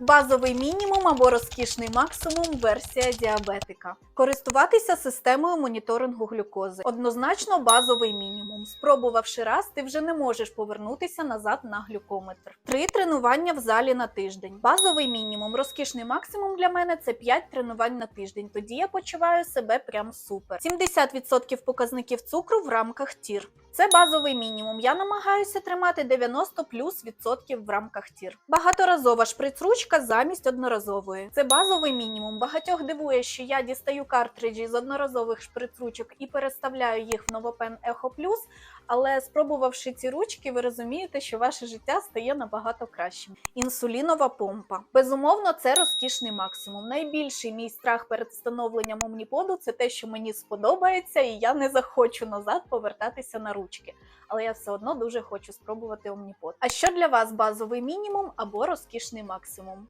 Базовий мінімум або розкішний максимум версія діабетика. Користуватися системою моніторингу глюкози. Однозначно базовий мінімум. Спробувавши раз, ти вже не можеш повернутися назад на глюкометр. Три тренування в залі на тиждень. Базовий мінімум. Розкішний максимум для мене це 5 тренувань на тиждень. Тоді я почуваю себе прям супер. 70% показників цукру в рамках тір. Це базовий мінімум. Я намагаюся тримати 90 плюс відсотків в рамках тір. Багаторазова шприц-ручка замість одноразової. Це базовий мінімум. Багатьох дивує, що я дістаю картриджі з одноразових шприц-ручок і переставляю їх в новопен Ехо Plus, але спробувавши ці ручки, ви розумієте, що ваше життя стає набагато кращим. Інсулінова помпа. Безумовно, це розкішний максимум. Найбільший мій страх перед встановленням омніподу це те, що мені сподобається, і я не захочу назад повертатися на ручки. Але я все одно дуже хочу спробувати омніпод. А що для вас базовий мінімум або розкішний максимум?